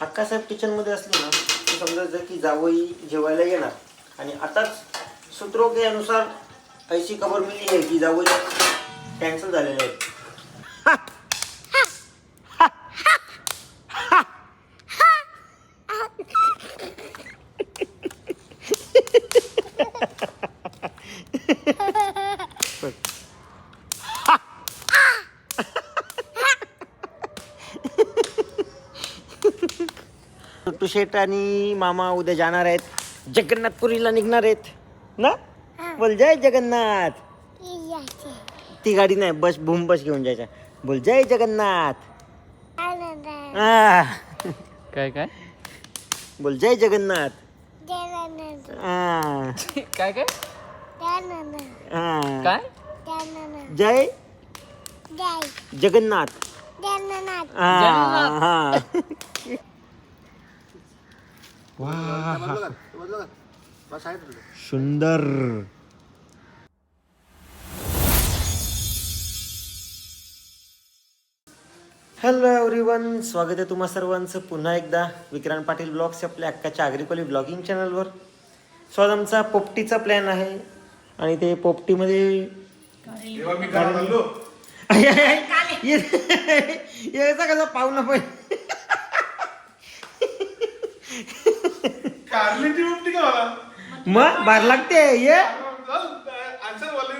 अक्कासाहेब किचनमध्ये असले ना तर समजायचं की जावई जेवायला येणार. आणि आताच सूत्रों के खबर मिळली आहे की जावई कॅन्सल झालेले आहेत. छोटू शेठ आणि मामा उद्या जाणार आहेत. जगन्नाथपुरीला निघणार आहेत. ना? बोल जय जगन्नाथ. ती गाडी नाही बस भूम बस घेऊन जायच्या. बोल जय जगन्नाथ. आ, काय काय? बोल जय जगन्नाथ. आ, काय काय? आ. काय? जय? जगन्नाथ. आ, हा. सुंदर हॅलो एव्हरीवन स्वागत आहे तुम्हा सर्वांचं पुन्हा एकदा विक्रांत पाटील ब्लॉग्स आपल्या अक्काच्या आग्रिकोली ब्लॉगिंग चॅनलवर सो आज आमचा पोपटीचा प्लॅन आहे आणि ते पोपटीमध्ये यायचा कसा पाहुणा पण कारल्याची उपटी का मला मग बार लागते ये. आन्सर बोले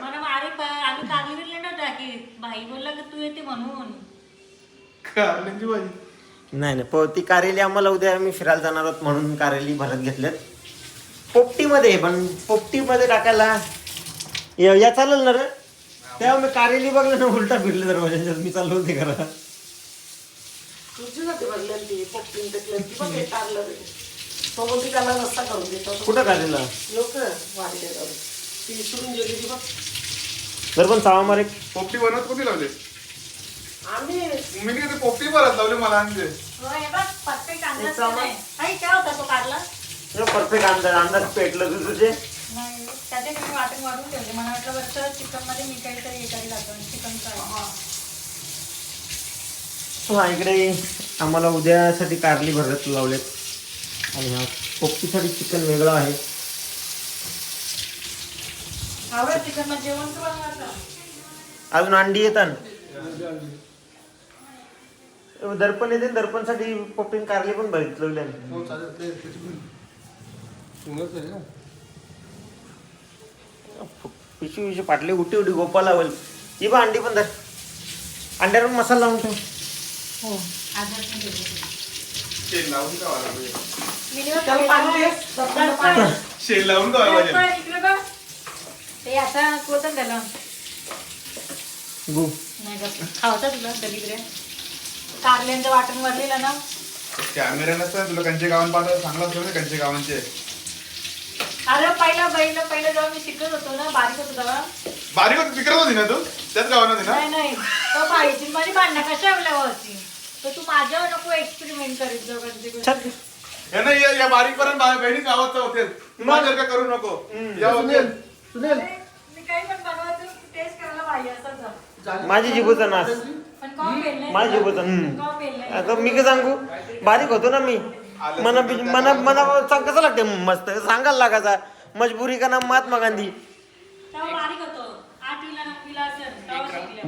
मला मारे प- आम्ही कारली बिरली नव्हता की भाई बोलला की तू येते म्हणून. कारल्याची भाजी. नाही नाही प- ती कारेली आम्हाला उद्या आम्ही फिरायला जाणार आहोत म्हणून कारेली भरत घेतल्यात. पोपटीमध्ये पण पोपटीमध्ये टाकायला या या चालेल ना रे? तेव्हा मी कारेली बघलं ना उलटा फिरले माझ्या मी चाललो होते घरा कुठं कारेला जर पण सावा मारे. पोपटी बनवत कोणी लावले? मी नाही ते पोपटी परत लावले मला आणते हो, हे बघ परफेक्ट अंदाज नाही आई, काय होता तो कारला? परफेक्ट अंदाज अंदाज पेटलं तुझं तुझे नाही त्याचे मी वाटण वाढून ठेवले. मला वाटलं वरचं चिकनमध्ये मी काहीतरी हे करी जातो चिकन फ्राय. हा इकडे आम्हाला उद्यासाठी कारली भरत लावलेत. आणि हा पोपटीसाठी चिकन वेगळं आहे. अजून अंडी येतात. दर्पण येते दर्पणसाठी पोपटीन कारली पण भरीत लावले पिशवी पिशवी पाटले उठी उठी गोपा लावल ही बा अंडी पण धर. अंड्यावर मसाला लावून ठेव. हो घेतलं. शेल लावून पाहिजे. दर्पण. शेल लावून बघ. ते आता कोणतं झालं? गु. नाही. खावता तुला दलिद्रे कारल्यांचं वाटण वरलेलं ना. कॅमेरा नसतं तुला कंचे गावान चांगला ठेवले कंचे गावांचे. अरे पहिला पहिलं पहिलं जेव्हा मी शिकत होतो ना बारीक होतो तेव्हा. बारीक होती विक्रत होती ना तू? त्याच गावान होती ना? नाही नाही. तो पाहिजे माझी भांडणं कशा होती? तर तू माझ्यावर नको एक्सपेरिमेंट करीत जाऊ. हे नाही या- या बारीक पर्यंत बहिणी गावात होते माझ्या का करू नको. या होते अरे, मी काही पण बनवायचं टेस्ट करायला पाहिजे असं जा. माझी जिभूचा नाश पण कॉम पेललंय माझी ना? जिभूचा हम्म. कॉम मी काय सांगू? बारीक होतो ना मी. मना मना मना सांग कसं लागते मस्त? सांगायला लागायचा. मजबुरी का ना महात्मा गांधी.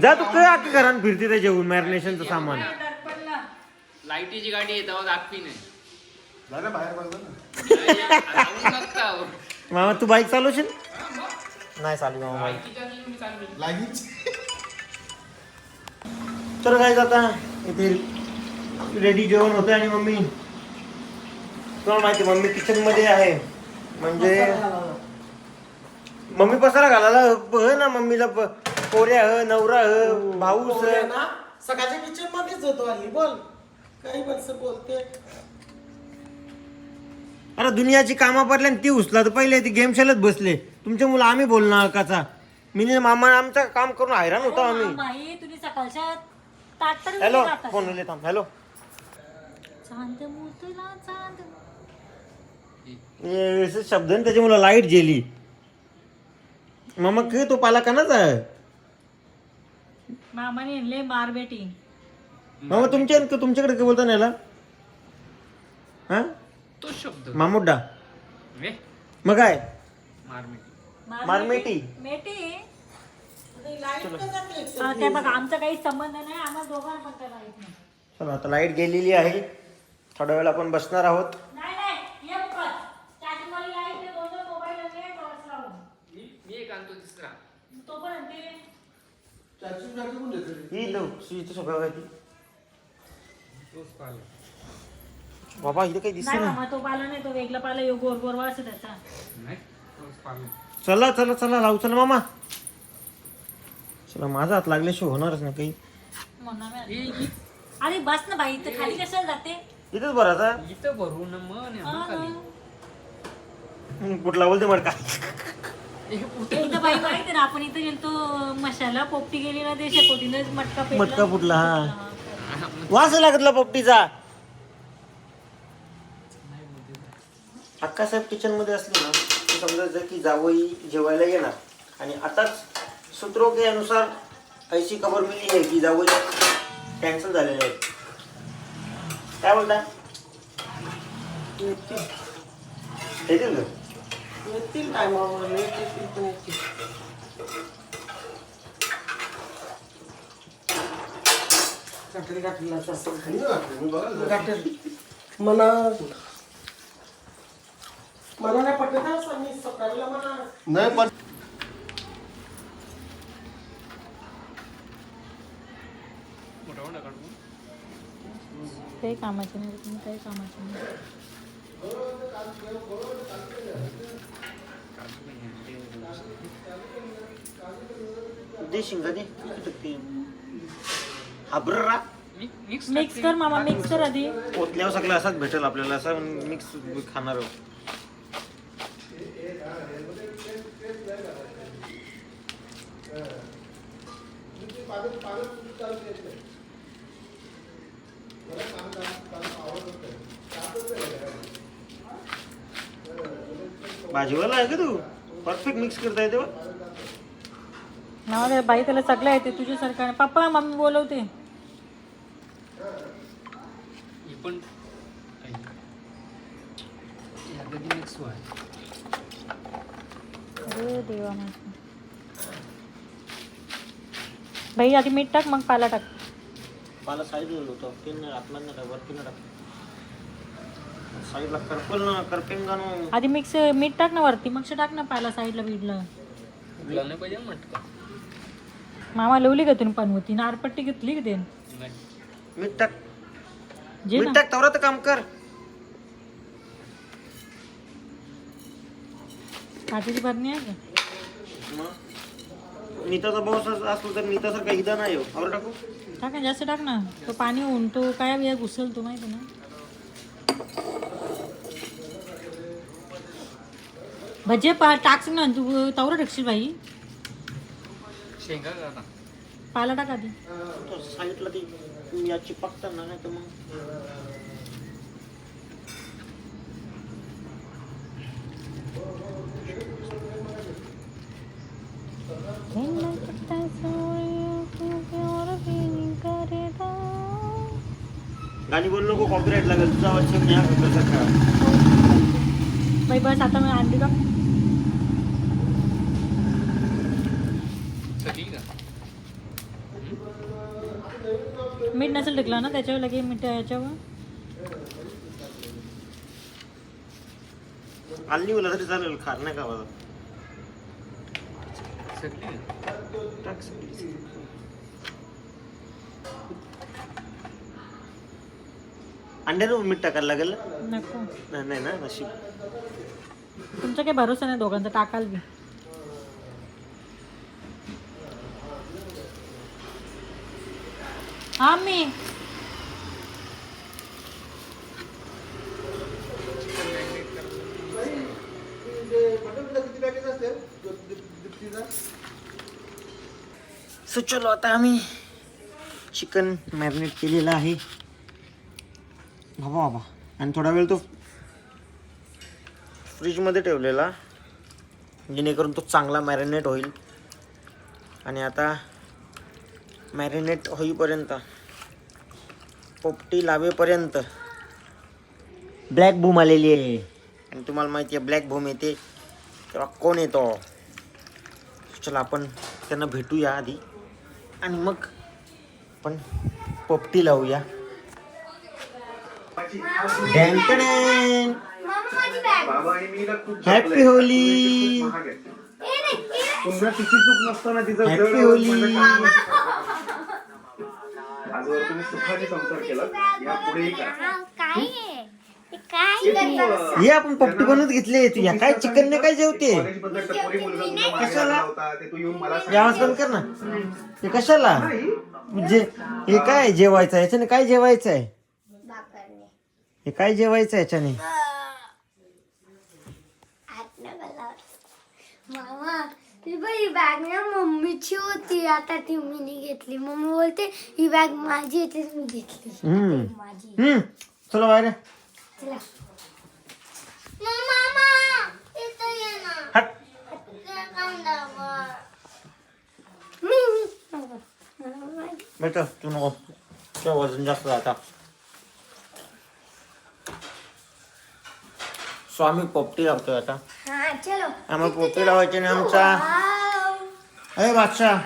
जा तू काय अख्खी घरात फिरते ते जेवून मॅरिनेशनचं सामान. लाईटीची गाडी झालं बाहेर ना. लावून नसता हो. मामा तू बाईक चालवशील? नाही चालू मामा. बाईक. लागीच तर काय आता इथे रेडी जेवण होतं आणि मम्मी तुम्हाला माहिती मम्मी किचनमध्ये आहे. म्हणजे मम्मी पसारा घालायला ह ना मम्मीला प- पोऱ्या ह नवरा ह भाऊस ह. ना सकाळच्या पिक्चर मध्येच होतो हल्ली बोल. काही पण बोलते. अरे दुनियाची कामा पडल्या आणि ती उचला तर पहिले ती गेम खेळत बसले. तुमच्या मुलं आम्ही बोलणार काचा मी मामा आमचं काम करून हैराण होतो अहो, आम्ही. माई तुम्ही सकाळच्या ताट तरी हॅलो. फोन हॅलो चांद मोतला चांद ये ऐसे शब्द आहे ना त्याच्यामुळे लाइट गेली मामा काय तो पाला कानाच आहे मामाने आणले मार बेटी। मामा तुमच्या तुमच्याकडे काय बोलता याला हा? तो शब्द। मामुड्डा वे? मग काय मारमेटी मारमेटी मेटी। लाइट का जाते हा, ते बघा आमचा काही संबंध नाही आम्हाला दोघांना पण काय माहीत नाही. चला आता लाइट गेलेली आहे. थोड्या वेळ आपण बसणार आहोत नाही नाही ये बघ चार्जिंग वाली लाइट ते दोन दोन मोबाईल आणि टॉर्च लावून मी मी एक आणतो तिसरा तो पण आणते चारशे चारशे पण देते ही सगळं काय बाबा इथं काही दिसत नाही मामा तो पाला नाही तो वेगळा पाला यो गोर गोर वास त्याचा चला. चला चला लावू चला मामा. चला माझा हात लागल्याशिवाय होणारच नाही काही. अरे बस ना भाई इथं खाली कशाला जाते? इथंच बरं आता. इथं भरू ना मन हा ना. ना. कुठला बोलते मग का एकदा बाई माहिती ना आपण इथं गेलतो मशाला पोपटी गेली ना ते शेकोटीनं मटका पेटला. मटका फुटला हा. वास लागतला पोपटीचा अक्कासाहेब किचनमध्ये असले ना तर समजायचं की जावई जेवायला येणार आणि आताच सूत्रों के अनुसार ऐसी खबर मिली आहे की जावई कॅन्सल झालेले आहेत काय बोलता येतील का? येतील टायमावर लेट येतील. पण येतील गाठली गाठली असेल खाली मी बघा गाठल मना. मला नाही पटत असं मी सकाळला काही कामाचे नाही तुम्ही काही कामाचे नाही. दे शिंगा दे हाब्रा मिक्स मिक्स कर मामा मिक्स कर आधी. पोतल्यावर सगळं असाच भेटेल आपल्याला असं मिक्स खाणार आहोत. भाजीवाला आहे का तू? परफेक्ट मिक्स करता येते नाव बाई त्याला सगळं येते तुझ्यासारखं पप्पा मम्मी बोलवते. ही पण मिक्स व्हाय अरे देवा माझं. बाई आधी मीठ टाक मग पाला टाक. मला साईडला होतो. तीन आतमध्ये नाही टाक वरती नाही टाक साईडला करपल ना करपेंगानो. आधी मिक्स मीठ टाक ना वरती मग टाक ना पाला साईडला बीडला. तुला नाही पाहिजे ना मटका? मामा लवली का तुम्ही पण होती नारपट्टी घेतली का ते नाही. मीठ टाक. जे मीठ ना. टाक तवरात काम कर. काचेची बरणी आहे का? मग? नीताचा भाऊ असतो तर नीतासारखा इदा नाही हो. टाकू? टाक ना जास्त टाक ना. तो पाणी होऊन तो काय बिया घुसलतो माहिती ना? भजे पा टाकशील ना तू तवरा टाकशील बाई. शेंगा का आता? पाला टाक आधी. तो साईडला ती याची पकता ना नाही तर मग. गाणी बोल नको कॉपीराईट लागेल. तुझा का बाई बस आता मी आणली का सगळी का टिकला ना त्याच्यावर लगे मीठ याच्यावर? आल्ली बोला तरी चालेल खार नाही का सगळी. अंड्यानं मीठ टाकायला लागेल? नको. नाही नाही ना नशीब. तुमचा काही भरोसा नाही दोघांचा टाकाल बी. हा मी किती पॅकेज असते दीप्तीचा सो चलो आता आम्ही चिकन मॅरिनेट केलेलं आहे. बाबा बाबा. आणि थोडा वेळ तो फ्रीजमध्ये ठेवलेला. जेणेकरून तो चांगला मॅरिनेट होईल. आणि आता मॅरिनेट होईपर्यंत पोपटी लावेपर्यंत ब्लॅक बूम आलेली आहे. आणि तुम्हाला माहिती आहे ब्लॅक बूम येते तेव्हा कोण येतो? चला आपण त्यांना भेटूया आधी. आणि मग आपण पोपटी लावूया. हॅपी होली पुन्हा तिची चूक नसताना तिचं हॅपी होली आजवर तुम्ही सुखाने संसार केला यापुढेही करा काय हे? हे आपण पोपटी बनवत घेतली तू या काय चिकन काय जेवते? कशाला? ते तू हे आवाज कमी कर ना. हे कशाला? जे हे काय जेवायचं आहे? याच्याने काय जेवायचं आहे बाकरने. हे काय जेवायचं आहे याच्याने ती बाई ही बॅग ना मम्मीची होती. आता ती मीनी घेतली. मम्मी बोलते ही बॅग माझी ती मी घेतली. माझी. चला बाहेर ना हट. इथं कांदावर. मी मी बेटा तू नको. तुझं वजन जास्त आता. स्वामी पोपटी लावतोय आता. हा चलो. आम्हाला पोपटी लावायची नाही आमचा. अरे बादशाह.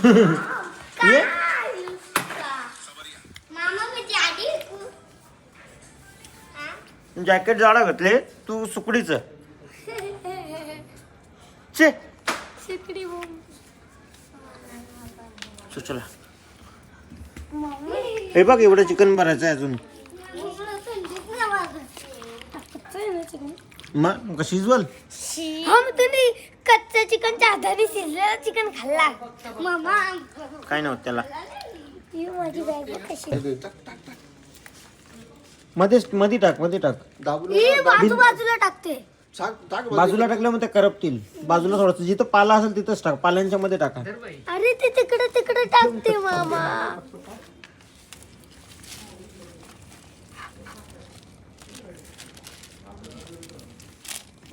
जॅकेट जाडा घातले तू सुकडीच. चे. चल, हे बघ एवढं चिकन भरायचं आहे अजून. मग का शिजवल? हम तुम्ही कच्चं चिकनच्या हाताने शिजलेलं चिकन खाल्ला. मामा काय नव्हतं त्याला? ही माझी बॅग कशी? मध्येच मध्ये टाकमध्ये टाक. ही बाजू बाजूला टाकते. बाजूला टाकल्या मग ते करपतील. बाजूला थोडस जिथं पाला असेल तिथंच टाक. पाल्यांच्या मध्ये टाका. अरे ते तिकडे तिकडे टाकते मामा.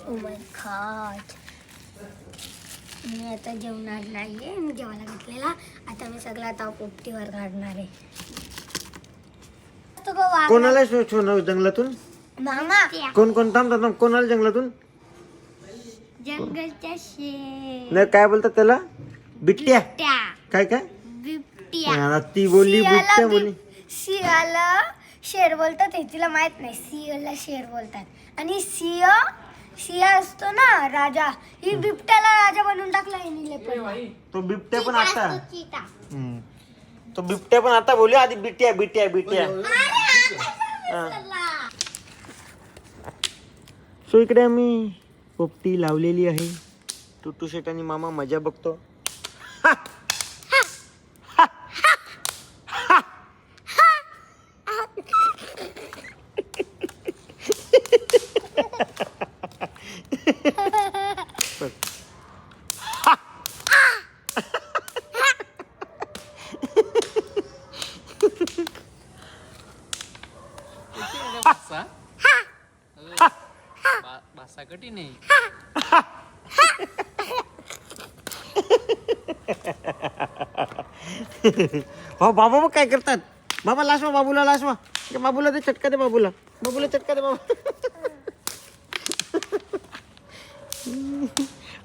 Oh my God. मी आता जेवणार नाहीये. मी जेवायला घेतलेला. आता मी सगळा ताव पोपटीवर काढणार आहे. वाघ- कोणाला शो जंगलातून? मामा. कोण कोण थांब थांब थांब. कोणाला जंगलातून? जंगलच्या नाही काय बोलतात त्याला? बिट्ट्या काय काय? बिबट्या. हा, ती बोलली सिंहाला बिट्ट्या बोलली. बिब- सिंहाला शेर बोलतात हे तिला माहीत नाही. सिंहला शेर बोलतात. आणि सिंह सिंह असतो ना राजा. ही बिबट्याला राजा बनवून टाकला हिने तो बिबट्या पण आता. हम्म. तो बिबट्या पण आता बोलू आधी बिट्ट्या बिट्ट्या बिट्ट्या सो इकडे आम्ही पोपटी लावलेली आहे. टुटू शेट आणि मामा मजा बघतो भासा बा- भासा कठीण आहे हो बाबा बघ काय करतात? बाबा लासवा बाबूला लासवा ते बाबूला दे चटका दे बाबूला. बाबूला चटका दे बाबा.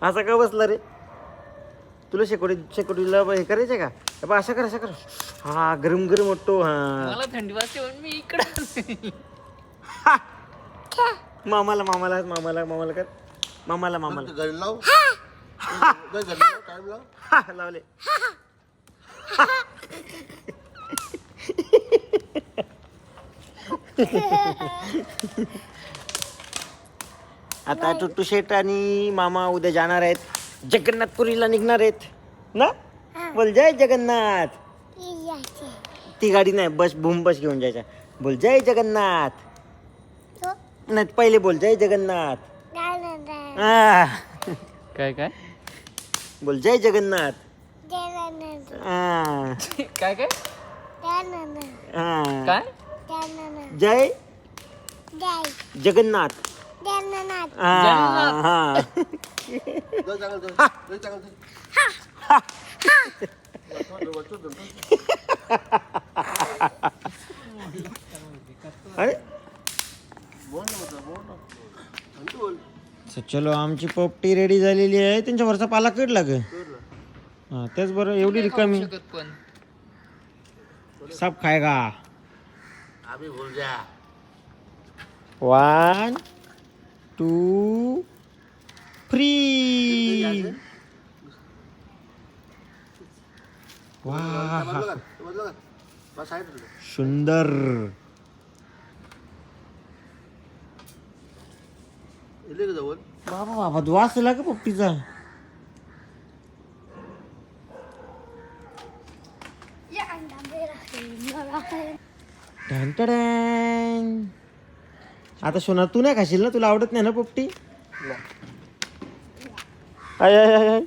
असा का बसला रे? तुला शेकोटी शेकोटीला हे करायचं का? हे बघ, असं कर असं कर. हा गरम गरम वाटतो हा. मला थंडी वाजते म्हणून मी इकडं मामाला मामाला मामाला मामाला कर. मामाला मामाला. हा, लावले. आता टुट्टू शेट आणि मामा उद्या जाणार आहेत. जगन्नाथपुरीला निघणार आहेत. ना? बोल जय जगन्नाथ. ती गाडी नाही बस भूम बस घेऊन जायच्या. बोल जय जगन्नाथ. नाही पहिले बोल जय जगन्नाथ. काय काय? बोल जय जगन्नाथ. आ, काय काय? आ. काय? जय? जगन्नाथ. आ, हा. अरे. च- चलो आमची पोपटी रेडी झालेली आहे. त्यांच्यावरचा पाला कडला ग हा तेच बरं एवढी रिकामी. शकत पण. सब खाएगा वन टू थ्री वा सुंदर. बाबा बाबा तू वाचला का पप्पीचा या अंडा मेरा है, मेरा है. टॅन आता सोना तू नाही खाशील ना? तुला आवडत नाही ना पोपटी? I I I I